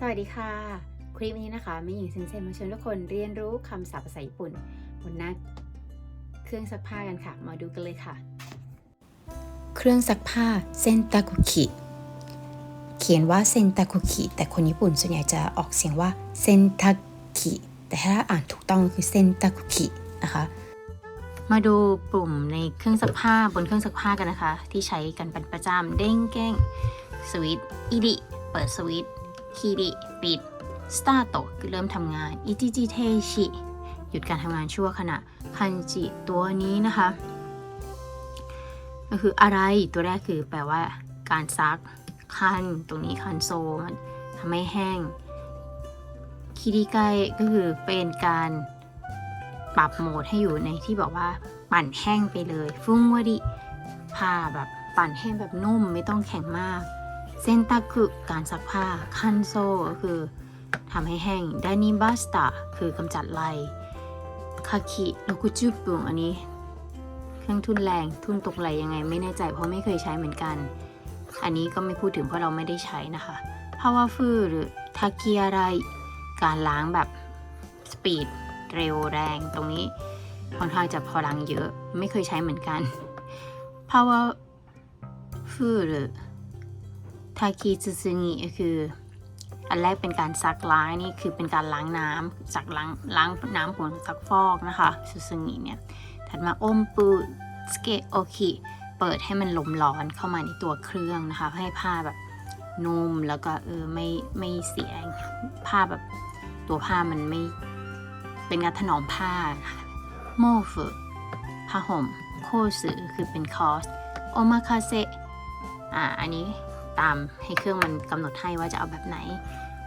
สวัสดีค่ะ คลิปนี้นะคะม่หญิงเซนเซนมาชวนทุกคนเรียนรู้คำศัพท์ภาษาญี่ปุ่น บนหน้าเครื่องซักผ้ากันค่ะ มาดูกันเลยค่ะ เครื่องซักผ้าเซนตาคุคิเขียนว่าเซนตาคุคิแต่คนญี่ปุ่นส่วนใหญ่จะออกเสียงว่าเซนตาคิแต่ถ้าอ่านถูกต้องคือเซนตาคุคินะคะ มาดูปุ่มในเครื่องซักผ้าบนเครื่องซักผ้ากันนะคะ ที่ใช้กันเป็นประจำเด้งแก้งสวิตช์อีดิเปิดสวิต์ คีดิปิดสตาร์ทคือเริ่มทำงานอิจิจิเทชิหยุดการทำงานชั่วขณะคันจิตัวนี้นะคะ ก็คืออะไรตัวแรกคือแปลว่า การซักคันตรงนี้คันโซมันทำให้แห้งคิริไกก็คือเป็นการปรับโหมดให้อยู่ในที่บอกว่าปั่นแห้งไปเลย ฟุ้งวดิผ้าแบบปั่นแห้งแบบนุ่มไม่ต้องแข็งมาก เซนตาคุการซักผ้า คันโซก็คือทำให้แห้งดานิบัสตาคือกำจัดลายคาคิโลกุจุปุงอันนี้ เครื่องทุ่นแรงทุ่นตกไหลยังไงไม่แน่ใจเพราะไม่เคยใช้เหมือนกัน อันนี้ก็ไม่พูดถึงเพราะเราไม่ได้ใช้นะคะพาวาฟูหรือทากิอะไร การล้างแบบสปีดเร็วแรงตรงนี้ค่อนข้างจะพลังเยอะ ไม่เคยใช้เหมือนกันพาวาฟูหรือ ทาคิซึซึงิก็คือ อันแรกเป็นการซักล้างนี่คือเป็นการล้างน้ำจากล้างล้างน้ำผงซักฟอกนะคะซึซึงิเนี่ยถัดมาอมปูสเกโอคิเปิดให้มันลมร้อนเข้ามาในตัวเครื่องนะคะ ให้ผ้าแบบนุ่มแล้วก็เออไม่ไม่เสียผ้าแบบตัวผ้ามันไม่เป็นการถนอมผ้านะคะโมฟุผ้าห่ม โคสึคือเป็นคอส โอมาคาเซอ่า อันนี้ ตามให้เครื่องมันกำหนดให้ว่าจะเอาแบบไหน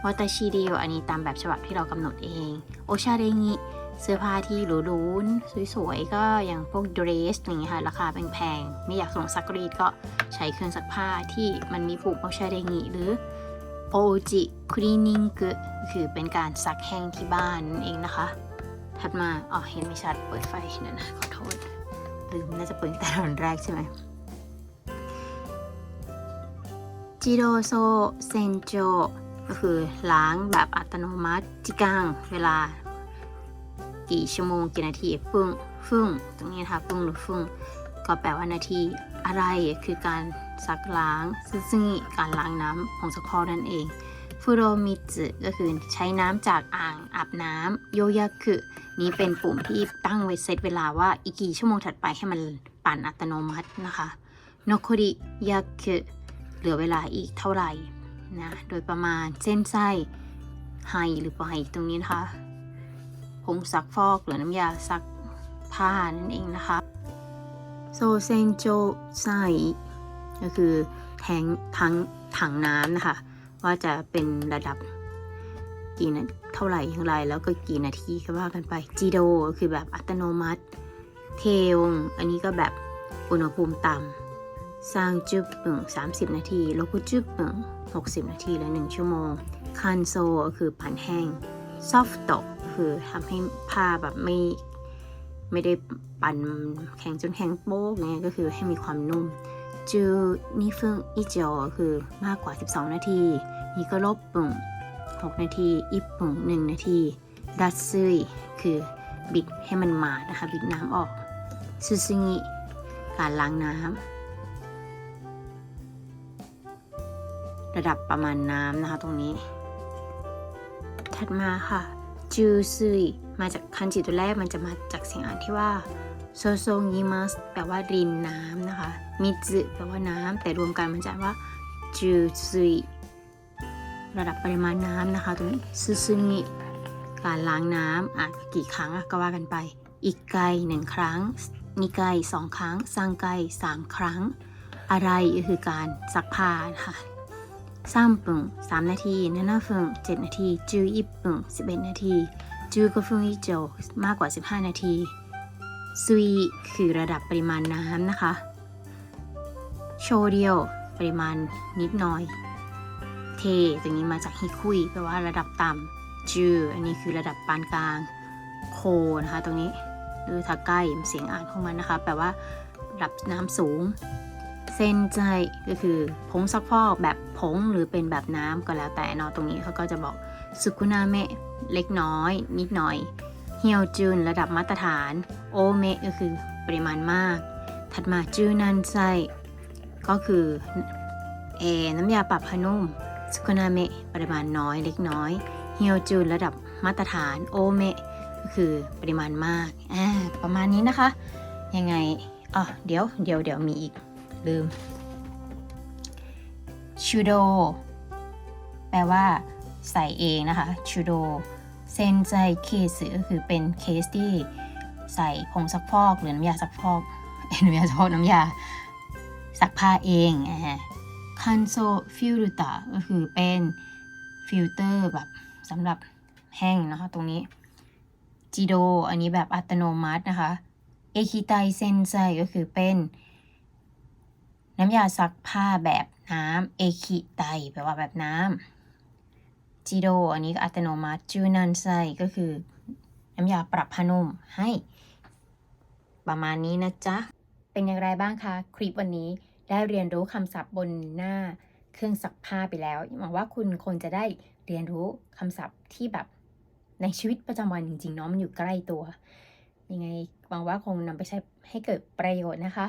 วาตาชิเดียวอันนี้ตามแบบฉบับที่เรากำหนดเอง โอชาเรงิเสื้อผ้าที่หรูๆสวยๆ ก็อย่างพวกเดรสอย่างเงี้ยค่ะ ราคาแพงๆ ไม่อยากส่งซักรีดก็ใช้เครื่องซักผ้าที่มันมีปุ่มโอชาเรงิหรือโอจิคลีนิงกคือเป็นการซักแห้งที่บ้านนั่นเองนะคะ ถัดมาอ๋อเห็นไม่ชัดเปิดไฟเดี๋ยนะขอโทษลืมน่าจะเปิดแต่ตอนแรกใช่ไหม จิโรโซเซนโจก็คือล้างแบบอัตโนมัติจิกังเวลา กี่ชั่วโมงกี่นาทีฟึ่งฟึ่งตรงนี้นะคะฟึ่งหรือฟึ่งก็แปลว่านาทีอะไรคือการซักล้างซึ่งการล้างน้ำของสกอนั่นเองฟูโรมิสึก็คือใช้น้ำจากอ่างอาบน้ำโยยากุนี้เป็นปุ่มที่ตั้งไว้เซตเวลาว่าอีกกี่ชั่วโมงถัดไปให้มันปั่นอัตโนมัตินะคะโนโคริยากุ เหลือเวลาอีกเท่าไหร่นะ โดยประมาณเส้นไส้ไฮหรือปไฮตรงนี้นะคะผงซักฟอกหรือน้ำยาซักผ้านั่นเองนะคะโซเซนโจไซก็คือแทงทั้งถังน้ำนะคะ ว่าจะเป็นระดับกี่นาเท่าไหร่อย่างไร แล้วก็กี่นาทีก็ว่ากันไปจีโดคือแบบอัตโนมัติ เทลอันนี้ก็แบบอุณหภูมิต่ำ สร้างจุบปึ่ง30 นาทีล้วก็จุบปึ่ง60 นาทีและ1ชั่วโมงคันโซคือปั่นแห้งซอฟต์ตกคือทำให้ผ้าแบบไม่ไม่ได้ปั่นแข็งจนแข็งโป๊กเนี่ยก็คือให้มีความนุ่มจูนิฟึงอิจอคือมากกว่า 12 นาทีนี่ก็ลบปึ่ง6 นาทีอิปปึ่ง1 นาทีดัตซึยคือบิดให้มันมานะคะ บิดน้ำออกซึซึงิการล้างน้ำ ระดับประมาณน้ำนะคะตรงนี้ ถัดมาค่ะ จูซุย มาจากคันจิตัวแรกมันจะมาจากเสียงอ่านที่ว่าโซโซงิมัสแปลว่ารินน้ำนะคะ มิซึแปลว่าน้ำแต่รวมกันมันจะว่าจูซุยระดับปริมาณน้ำนะคะตรงนี้ซึซึงิการล้างน้ำอ่านกี่ครั้งก็ว่ากันไป อีกไกหนึ่งครั้ง นิไกสองครั้งซังไกสามครั้ง อะไรก็คือการซักผ้านะคะ สามปึงสามนาทีนานาฟึ่งเจ็ดนาทีจูอิปึ่งสิบเอ็ดนาทีจูก็ฟึ่งอิโจมากกว่า 15 นาทีซุยคือระดับปริมาณน้ำนะคะโชเดียวปริมาณนิดหน่อย เทตรงนี้มาจากฮิคุยแปลว่าระดับต่ำจูอันนี้คือระดับปานกลาง โคนะคะ ตรงนี้หรือถ้าใกล้เสียงอ่านของมันนะคะ แปลว่าระดับน้ำสูง ซนใจก็คือผงซักฟอกแบบผงหรือเป็นแบบน้ำก็แล้วแต่เนาะตรงนี้เขาก็จะบอกสุกุนาเมะเล็กน้อย นิดหน่อยเฮียวจุนระดับมาตรฐาน โอเมะก็คือปริมาณมาก ถัดมาจูนันไซก็คือเอน้ำยาปรับผ้านุ่มสุกุนาเมะปริมาณน้อยเล็กน้อยเฮียวจุนระดับมาตรฐานโอเมะก็คือปริมาณมากอ่าประมาณนี้นะคะ ยังไงอ๋อเดี๋ยวเดี๋ยวเดี๋ยวมีอีก ลืมชูโดแปลว่าใส่เองนะคะชูโดเซนใจเคสก็คือเป็นเคสที่ใส่ผงซักฟอกหรือน้ำยาซักฟอกอน้ำยาซักฟอกน้ำยาซักผ้าเองอ่าคันโซฟิลเตาก็คือเป็นฟิลเตอร์แบบสำหรับแห้งนะคะตรงนี้จิโดอันนี้แบบอัตโนมัตินะคะเอคิไตเซนไซก็คือเป็น น้ำยาซักผ้าแบบน้ำเอคิไตแปลว่าแบบน้ำจิโดอันนี้ก็อัตโนมัติจูนันไซก็คือ น้ำยาปรับผ้านุ่มให้ ประมาณนี้นะจ๊ะ เป็นอย่างไรบ้างคะคลิปวันนี้ได้เรียนรู้คำศัพท์บนหน้าเครื่องซักผ้าไปแล้วหวังว่าคุณคงจะได้เรียนรู้คำศัพท์ที่แบบในชีวิตประจำวันจริงๆเนาะมันอยู่ใกล้ตัว ยังไงหวังว่าคงนำไปใช้ให้เกิดประโยชน์นะคะ